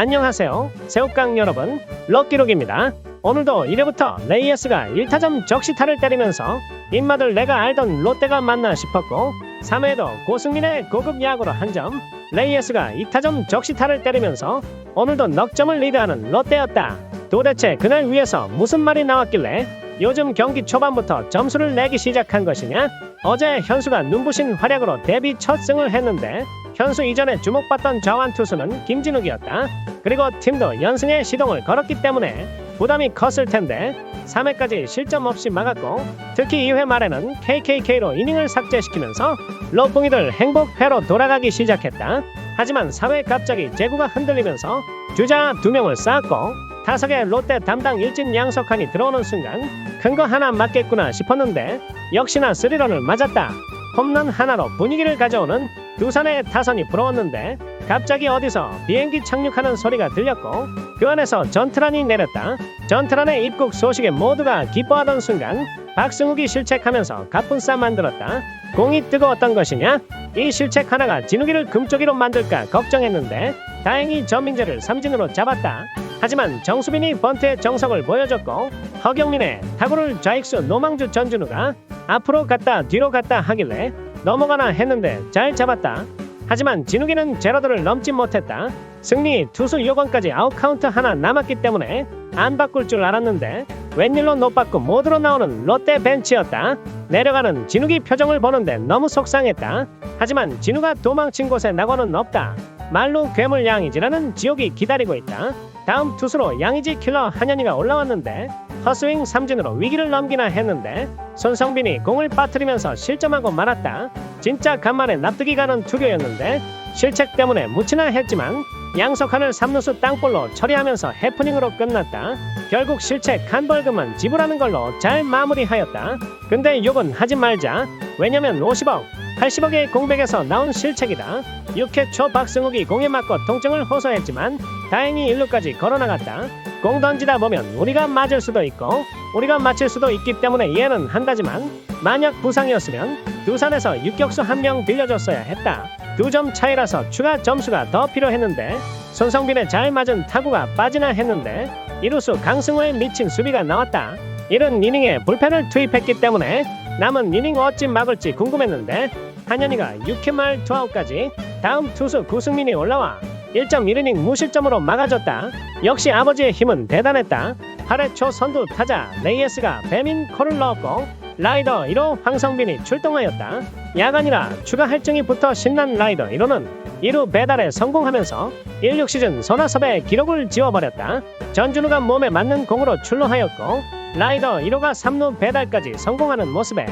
안녕하세요. 새우깡 여러분, 럭키록입니다. 오늘도 1회부터 레이에스가 1타점 적시타를 때리면서 입맛을 내가 알던 롯데가 맞나 싶었고 3회도 고승민의 고급 야구로 한 점, 레이에스가 2타점 적시타를 때리면서 오늘도 넉점을 리드하는 롯데였다. 도대체 그날 위에서 무슨 말이 나왔길래 요즘 경기 초반부터 점수를 내기 시작한 것이냐? 어제 현수가 눈부신 활약으로 데뷔 첫 승을 했는데 현수 이전에 주목받던 좌완 투수는 김진욱이었다. 그리고 팀도 연승에 시동을 걸었기 때문에 부담이 컸을 텐데 3회까지 실점 없이 막았고 특히 2회 말에는 KKK로 이닝을 삭제시키면서 롯붕이들 행복회로 돌아가기 시작했다. 하지만 4회 갑자기 제구가 흔들리면서 주자 2명을 쌓았고 타석에 롯데 담당 일진 양석환이 들어오는 순간 큰 거 하나 맞겠구나 싶었는데 역시나 스리런을 맞았다. 홈런 하나로 분위기를 가져오는 두산의 타선이 부러웠는데 갑자기 어디서 비행기 착륙하는 소리가 들렸고 그 안에서 전트란이 내렸다. 전트란의 입국 소식에 모두가 기뻐하던 순간 박승욱이 실책하면서 가뿐싸 만들었다. 공이 뜨거웠던 것이냐? 이 실책 하나가 진욱이를 금쪽이로 만들까 걱정했는데 다행히 전민재를 삼진으로 잡았다. 하지만 정수빈이 번트의 정석을 보여줬고 허경민의 타구를 좌익수 노망주 전준우가 앞으로 갔다 뒤로 갔다 하길래 넘어가나 했는데 잘 잡았다. 하지만 진욱이는 제로드를 넘지 못했다. 승리 투수 요건까지 아웃카운트 하나 남았기 때문에 안 바꿀 줄 알았는데 웬일로 못 바꾸 모드로 나오는 롯데 벤치였다. 내려가는 진욱이 표정을 보는데 너무 속상했다. 하지만 진우가 도망친 곳에 낙원은 없다. 말로 괴물 양이지라는 지옥이 기다리고 있다. 다음 투수로 양이지 킬러 한현이가 올라왔는데 허스윙 삼진으로 위기를 넘기나 했는데 손성빈이 공을 빠뜨리면서 실점하고 말았다. 진짜 간만에 납득이 가는 투교였는데 실책 때문에 묻히나 했지만 양석환을 3루수 땅볼로 처리하면서 해프닝으로 끝났다. 결국 실책 한 벌금만 지불하는 걸로 잘 마무리하였다. 근데 욕은 하지 말자. 왜냐면 50억, 80억의 공백에서 나온 실책이다. 6회 초 박승욱이 공에 맞고 통증을 호소했지만 다행히 1루까지 걸어나갔다. 공 던지다 보면 우리가 맞을 수도 있고 우리가 맞힐 수도 있기 때문에 이해는 한다지만 만약 부상이었으면 두산에서 유격수 한 명 빌려줬어야 했다. 두 점 차이라서 추가 점수가 더 필요했는데 손성빈의 잘 맞은 타구가 빠지나 했는데 이루수 강승호의 미친 수비가 나왔다. 이른 이닝에 불펜을 투입했기 때문에 남은 이닝 어찌 막을지 궁금했는데 한현이가 6회 말 투아웃까지 다음 투수 구승민이 올라와 1.1이닝 무실점으로 막아줬다. 역시 아버지의 힘은 대단했다. 8회 초 선두 타자 레이에스가 배민 콜을 넣었고 라이더 1호 황성빈이 출동하였다. 야간이라 추가 할증이 붙어 신난 라이더 1호는 1루 배달에 성공하면서 16 시즌 손아섭의 기록을 지워버렸다. 전준우가 몸에 맞는 공으로 출루하였고 라이더 1호가 3루 배달까지 성공하는 모습에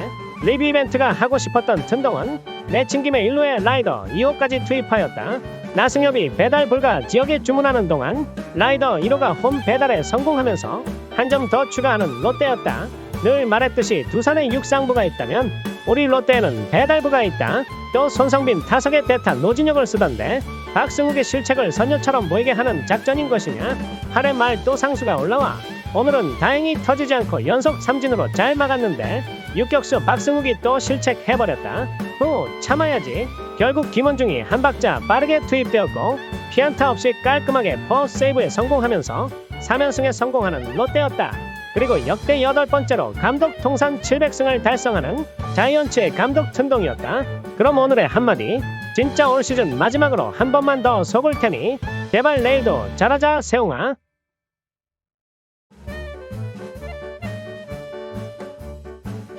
리뷰 이벤트가 하고 싶었던 튼동은 내친 김에 1루에 라이더 2호까지 투입하였다. 나승엽이 배달 불가 지역에 주문하는 동안 라이더 1호가 홈 배달에 성공하면서 한 점 더 추가하는 롯데였다. 늘 말했듯이 두산에 육상부가 있다면 우리 롯데에는 배달부가 있다. 또 손성빈 타석에 대타 노진혁을 쓰던데 박승욱의 실책을 선녀처럼 보이게 하는 작전인 것이냐? 8회 말 또 상수가 올라와 오늘은 다행히 터지지 않고 연속 삼진으로 잘 막았는데 육격수 박승욱이 또 실책해버렸다. 후 참아야지. 결국 김원중이 한 박자 빠르게 투입되었고 피안타 없이 깔끔하게 퍼 세이브에 성공하면서 3연승에 성공하는 롯데였다. 그리고 역대 여덟 번째로 감독 통산 700승을 달성하는 자이언츠의 감독 튼동이었다. 그럼 오늘의 한마디 진짜 올 시즌 마지막으로 한 번만 더 속을 테니 제발 내일도 잘하자 세웅아